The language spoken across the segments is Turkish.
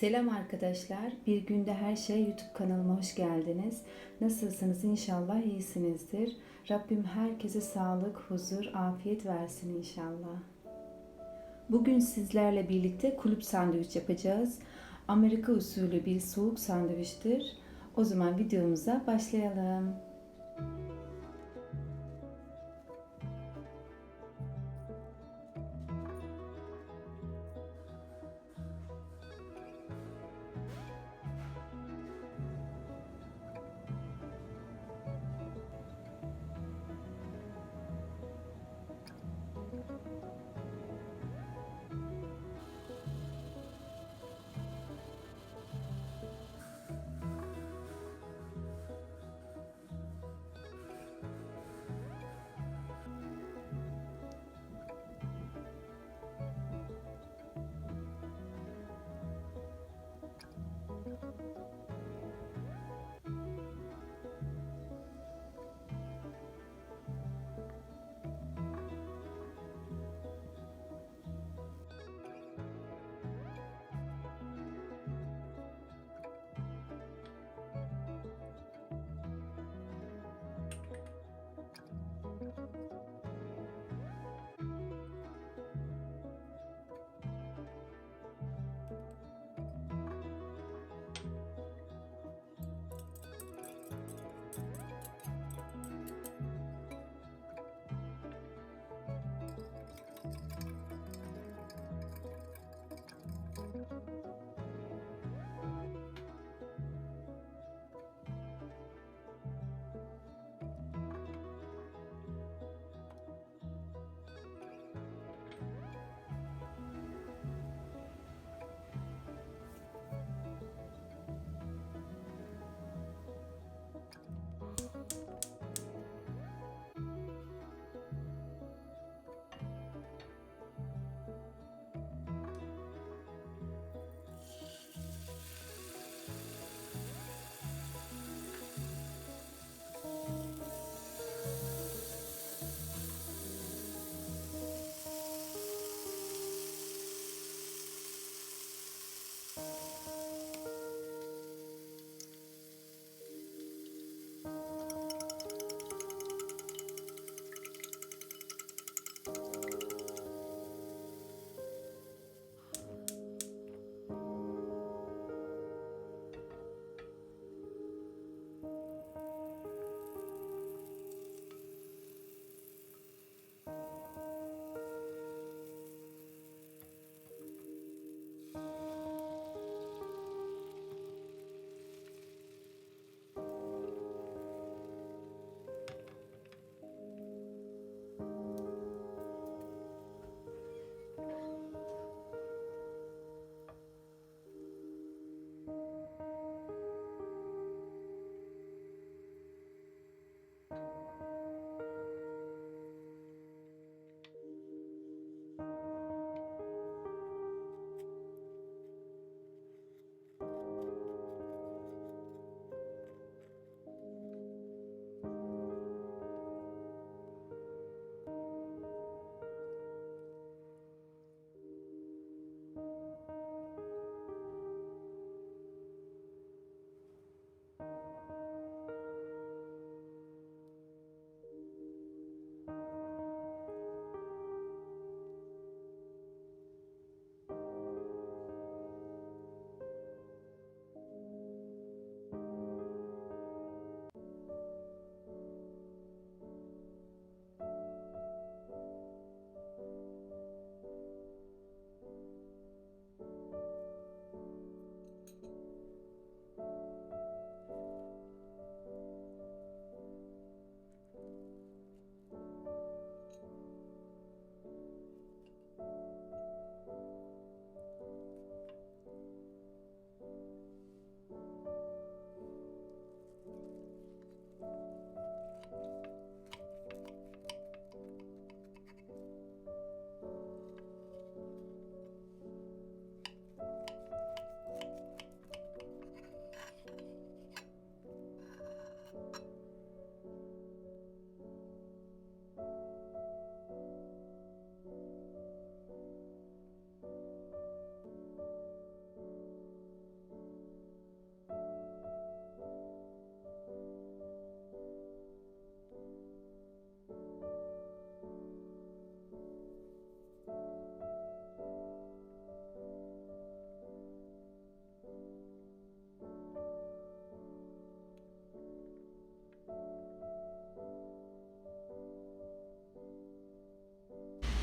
Selam arkadaşlar. Bir günde her şey YouTube kanalıma hoş geldiniz. Nasılsınız? İnşallah iyisinizdir. Rabbim herkese sağlık, huzur, afiyet versin inşallah. Bugün sizlerle birlikte kulüp sandviç yapacağız. Amerika usulü bir soğuk sandviçtir. O zaman videomuza başlayalım.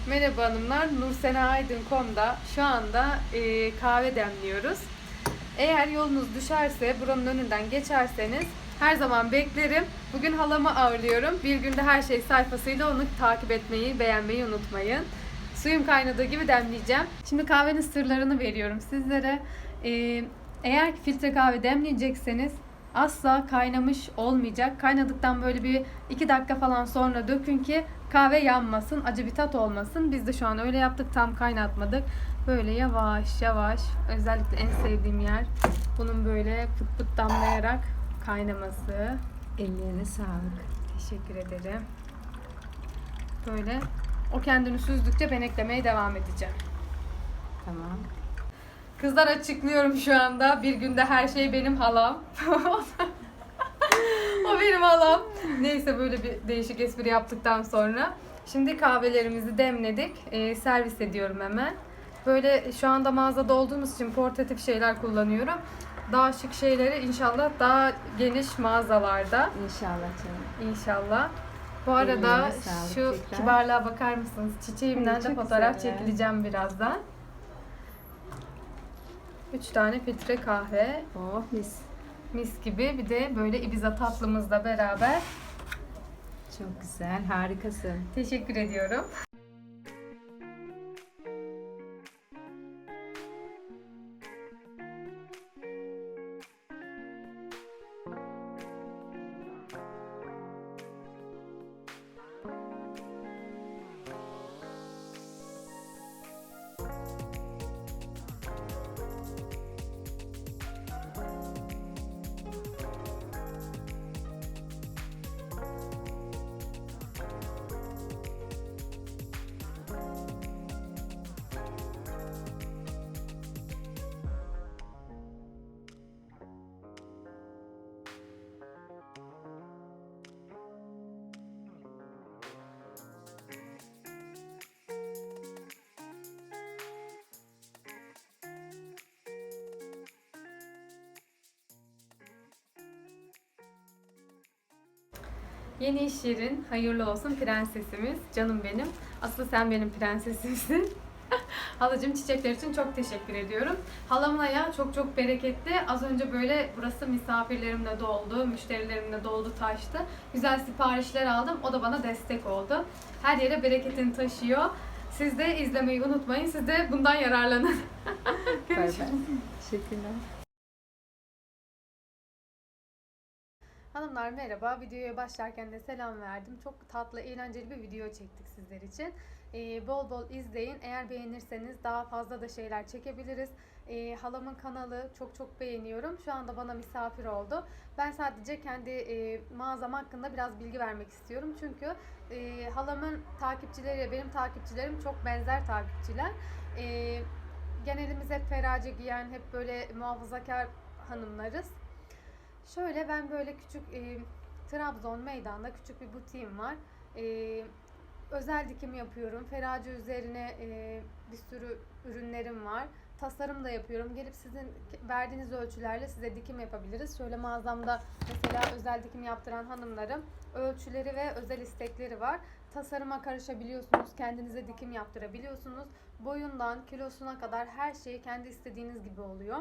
Merhaba hanımlar, nursenaaydın.com'da şu anda e, kahve demliyoruz. Eğer yolunuz düşerse, buranın önünden geçerseniz her zaman beklerim. Bugün halamı ağırlıyorum. Bir günde her şey sayfasıyla onu takip etmeyi, beğenmeyi unutmayın. Suyum kaynadığı gibi demleyeceğim. Şimdi kahvenin sırlarını veriyorum sizlere. E, eğer filtre kahve demleyecekseniz asla kaynamış olmayacak. Kaynadıktan böyle bir 2 dakika falan sonra dökün ki kahve yanmasın, acı bir tat olmasın. Biz de şu an öyle yaptık, tam kaynatmadık. Böyle yavaş yavaş, özellikle en sevdiğim yer bunun böyle pıt pıt damlayarak kaynaması. Ellerine sağlık. Teşekkür ederim. Böyle o kendini süzdükçe ben eklemeye devam edeceğim. Tamam. Kızlar açıklıyorum şu anda. Bir günde her şey benim halam. o benim halam. Neyse böyle bir değişik espri yaptıktan sonra. Şimdi kahvelerimizi demledik. Ee, servis ediyorum hemen. Böyle şu anda mağazada olduğumuz için portatif şeyler kullanıyorum. Daha şık şeyleri inşallah daha geniş mağazalarda. İnşallah canım. İnşallah. Bu arada sağlık şu tekrar. kibarlığa bakar mısınız? Çiçeğimden de çok fotoğraf güzel. çekileceğim birazdan. 3 tane filtre kahve. Oh mis. Mis gibi bir de böyle Ibiza tatlımızla beraber. Çok güzel. Harikasın. Teşekkür ediyorum. Yeni iş yerin hayırlı olsun prensesimiz. Canım benim. Aslı sen benim prensesimsin. Halacığım çiçekler için çok teşekkür ediyorum. Halamın ayağı çok çok bereketli. Az önce böyle burası misafirlerimle doldu, müşterilerimle doldu taştı. Güzel siparişler aldım. O da bana destek oldu. Her yere bereketini taşıyor. Siz de izlemeyi unutmayın. Siz de bundan yararlanın. Bay. Teşekkürler. Hanımlar merhaba. Videoya başlarken de selam verdim. Çok tatlı, eğlenceli bir video çektik sizler için. Ee, bol bol izleyin. Eğer beğenirseniz daha fazla da şeyler çekebiliriz. Ee, halamın kanalı çok çok beğeniyorum. Şu anda bana misafir oldu. Ben sadece kendi e, mağazam hakkında biraz bilgi vermek istiyorum. Çünkü e, halamın takipçileriyle benim takipçilerim çok benzer takipçiler. E, genelimiz hep ferace giyen, hep böyle muhafazakar hanımlarız. Şöyle ben böyle küçük e, Trabzon meydanda küçük bir butiğim var. E, özel dikim yapıyorum. Ferace üzerine e, bir sürü ürünlerim var. Tasarım da yapıyorum. Gelip sizin verdiğiniz ölçülerle size dikim yapabiliriz. Şöyle mağazamda mesela özel dikim yaptıran hanımlarım ölçüleri ve özel istekleri var. Tasarıma karışabiliyorsunuz. Kendinize dikim yaptırabiliyorsunuz. Boyundan kilosuna kadar her şey kendi istediğiniz gibi oluyor.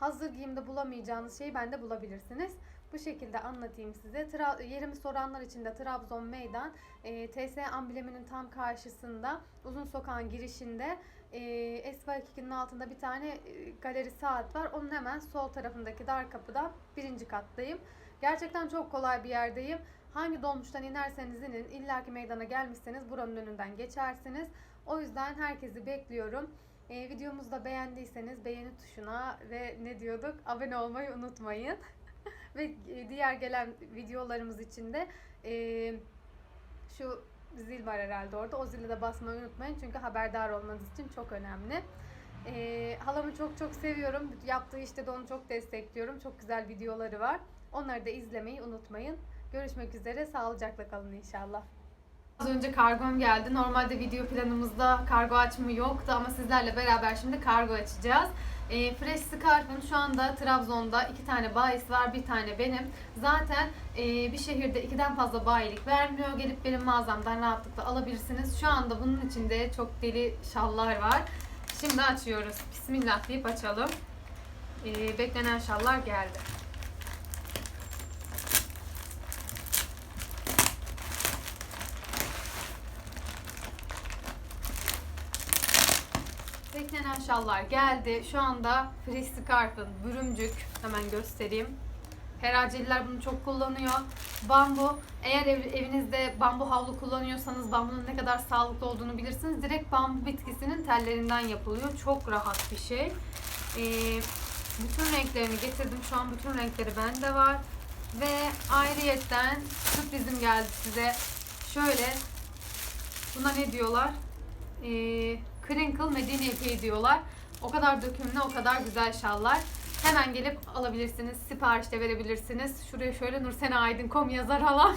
Hazır giyimde bulamayacağınız şeyi bende bulabilirsiniz. Bu şekilde anlatayım size. Tra- yerimi soranlar için de Trabzon Meydan e, TS ambleminin tam karşısında uzun sokağın girişinde e, Esva 2'nin altında bir tane e, galeri saat var. Onun hemen sol tarafındaki dar kapıda birinci kattayım. Gerçekten çok kolay bir yerdeyim. Hangi dolmuştan inerseniz inin illaki meydana gelmişseniz buranın önünden geçersiniz. O yüzden herkesi bekliyorum. E, videomuzu da beğendiyseniz beğeni tuşuna ve ne diyorduk abone olmayı unutmayın. ve e, diğer gelen videolarımız için de e, şu zil var herhalde orada. O zile de basmayı unutmayın çünkü haberdar olmanız için çok önemli. E, halamı çok çok seviyorum. Yaptığı işte de onu çok destekliyorum. Çok güzel videoları var. Onları da izlemeyi unutmayın. Görüşmek üzere. Sağlıcakla kalın inşallah. Az önce kargom geldi. Normalde video planımızda kargo açımı yoktu ama sizlerle beraber şimdi kargo açacağız. E, Fresh Scarf'ın şu anda Trabzon'da iki tane bayisi var, bir tane benim. Zaten e, bir şehirde ikiden fazla bayilik vermiyor. Gelip benim mağazamdan rahatlıkla alabilirsiniz. Şu anda bunun içinde çok deli şallar var. Şimdi açıyoruz. Bismillah deyip açalım. E, beklenen şallar geldi. Beklenen şallar geldi. Şu anda Free Scarf'ın bürümcük hemen göstereyim. Heraceliler bunu çok kullanıyor. Bambu, eğer ev- evinizde bambu havlu kullanıyorsanız bambunun ne kadar sağlıklı olduğunu bilirsiniz. Direkt bambu bitkisinin tellerinden yapılıyor. Çok rahat bir şey. Ee, bütün renklerini getirdim. Şu an bütün renkleri bende var. Ve ayrıyetten sürprizim geldi size. Şöyle, buna ne diyorlar? Ee, crinkle Medine ipeği diyorlar. O kadar dökümlü, o kadar güzel şallar. Hemen gelip alabilirsiniz. Sipariş de verebilirsiniz. Şuraya şöyle Nursena Aydın.com yazar alan.